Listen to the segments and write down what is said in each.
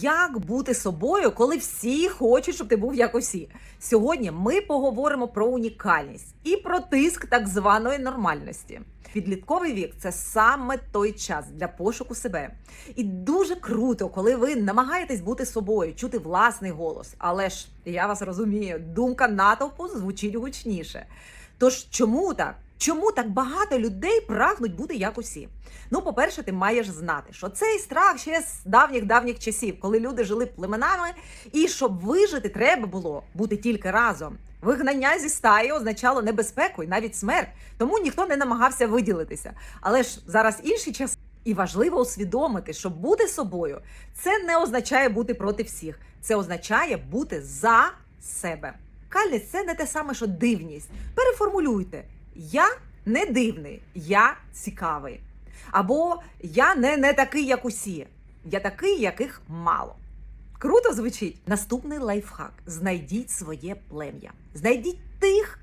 Як бути собою, коли всі хочуть, щоб ти був як усі? Сьогодні ми поговоримо про унікальність і про тиск так званої нормальності. Підлітковий вік це саме той час для пошуку себе. І дуже круто, коли ви намагаєтесь бути собою, чути власний голос. Але ж я вас розумію, думка натовпу звучить гучніше. Тож чому так? Чому так багато людей прагнуть бути як усі? Ну, по-перше, ти маєш знати, що цей страх ще з давніх давніх часів, коли люди жили племенами, і щоб вижити, треба було бути тільки разом. Вигнання зі стаї означало небезпеку і навіть смерть, тому ніхто не намагався виділитися. Але ж зараз інші часи. І важливо усвідомити, що бути собою це не означає бути проти всіх, це означає бути за себе. Кальність це не те саме, що дивність. Переформулюйте: я не дивний, я цікавий. Або я не, не такий, як усі. Я такий, яких мало. Круто звучить. Наступний лайфхак: знайдіть своє плем'я. Знайдіть тих,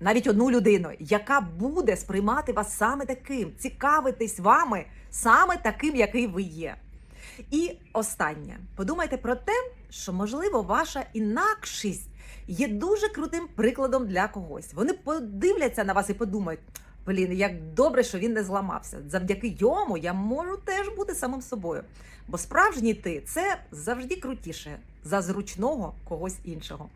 навіть одну людину, яка буде сприймати вас саме таким, цікавитись вами саме таким, який ви є. І останнє, подумайте про те, що можливо ваша інакшість є дуже крутим прикладом для когось. Вони подивляться на вас і подумають: блін, як добре, що він не зламався. Завдяки йому я можу теж бути самим собою. Бо справжній ти це завжди крутіше за зручного когось іншого.